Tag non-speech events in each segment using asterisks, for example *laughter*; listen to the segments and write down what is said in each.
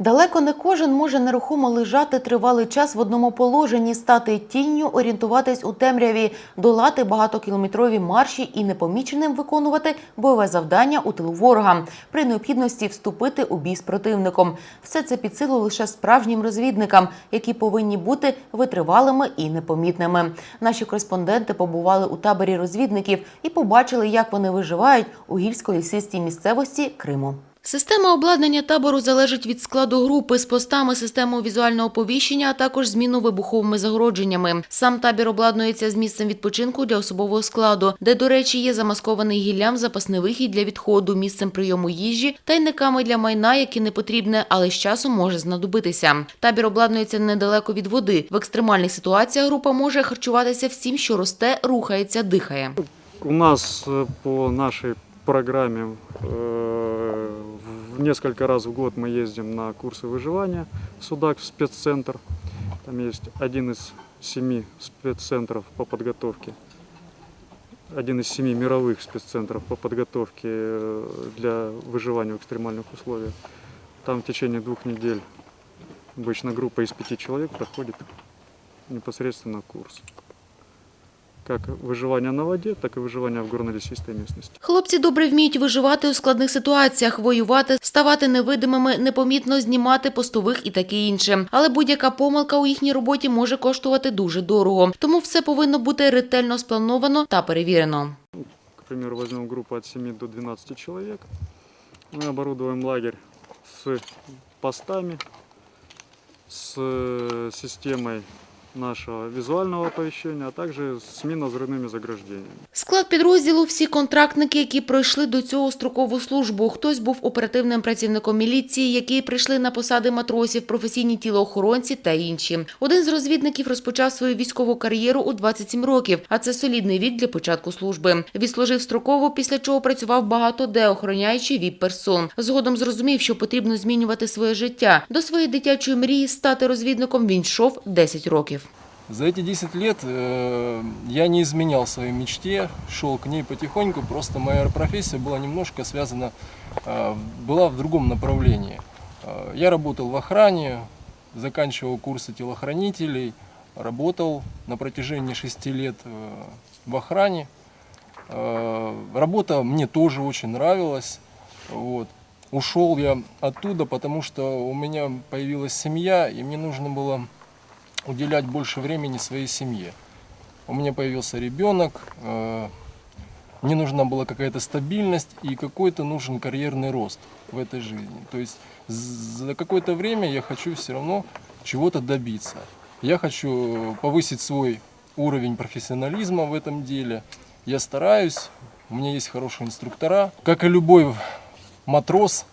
Далеко не кожен може нерухомо лежати тривалий час в одному положенні, стати тінню, орієнтуватись у темряві, долати багатокілометрові марші і непоміченим виконувати бойове завдання у тилу ворога, при необхідності вступити у бій з противником. Все це під силу лише справжнім розвідникам, які повинні бути витривалими і непомітними. Наші кореспонденти побували у таборі розвідників і побачили, як вони виживають у гірсько-лісистій місцевості Криму. Система обладнання табору залежить від складу групи з постами, системою візуального оповіщення, а також зміну вибуховими загородженнями. Сам табір обладнується з місцем відпочинку для особового складу, де, до речі, є замаскований гіллям запасний вихід для відходу, місцем прийому їжі, тайниками для майна, які не потрібне, але з часом може знадобитися. Табір обладнується недалеко від води. В екстремальних ситуаціях група може харчуватися всім, що росте, рухається, дихає. У нас э, по нашей программе э, в несколько раз в год мы ездим на курсы выживания в Судак в спеццентр. Там есть один из семи спеццентров по подготовке, один из семи мировых спеццентров по подготовке э, для выживания в экстремальных условиях. Там в течение двух недель обычно группа из пяти человек проходит непосредственно курс как выживание на воде, так и выживание в горно-лесистой местности. Хлопці добре вміють виживати у складних ситуаціях, воювати, ставати невидимими, непомітно знімати постових і таке інше. Але будь-яка помилка у їхній роботі може коштувати дуже дорого. Тому все повинно бути ретельно сплановано та перевірено. К примеру, возьмем группу от 7 до 12 человек. Мы оборудуем лагерь с постами, с э, системой нашего визуального оповещения, а также с минно-взрывными заграждениями. Склад підрозділу всі контрактники, які пройшли до цього строкову службу. Хтось був оперативним працівником міліції, які прийшли на посади матросів, професійні тілоохоронці та інші. Один з розвідників розпочав свою військову кар'єру у 27 років, а це солідний вік для початку служби. Відслужив строково, після чого працював багато де, охороняючи віп персон. Згодом зрозумів, що потрібно змінювати своє життя. До своєї дитячої мрії стати розвідником він йшов 10 років. За эти 10 лет э, я не изменял своей мечте, шел к ней потихоньку, просто моя профессия была немножко связана, э, была в другом направлении. Э, я работал в охране, заканчивал курсы телохранителей, работал на протяжении 6 лет в охране. Работа мне тоже очень нравилась. Вот. Ушел я оттуда, потому что у меня появилась семья, и мне нужно было уделять больше времени своей семье. У меня появился ребенок, э, мне нужна была какая-то стабильность и какой-то нужен карьерный рост в этой жизни. То есть за какое-то время я хочу все равно чего-то добиться. Я хочу повысить свой уровень профессионализма в этом деле. Я стараюсь, у меня есть хорошие инструктора. Как и любой матрос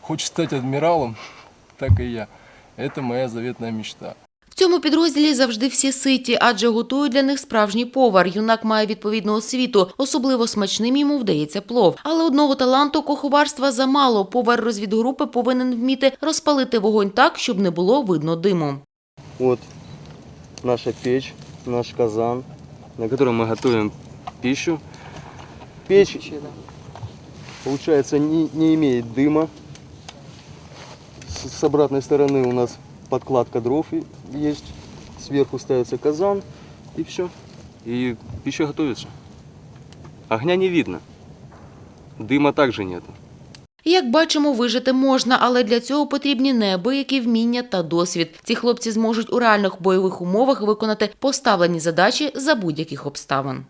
хочет стать адмиралом, *laughs* так и я. Это моя заветная мечта. В цьому підрозділі завжди всі ситі, адже готують для них справжній повар. Юнак має відповідну освіту. Особливо смачним йому вдається плов. Але одного таланту куховарства замало. Повар розвідгрупи повинен вміти розпалити вогонь так, щоб не було видно диму. Вот наша печь, наш казан, на котором мы готовим пищу. Печь, получается, не, не имеет дыма. С, с обратной стороны у нас подкладка дров и- есть. Сверху ставится казан и все. И пища готовится. Огня не видно. Дыма также нет. Як бачимо, вижити можна, але для цього потрібні неабиякі вміння та досвід. Ці хлопці зможуть у реальних бойових умовах виконати поставлені задачі за будь-яких обставин.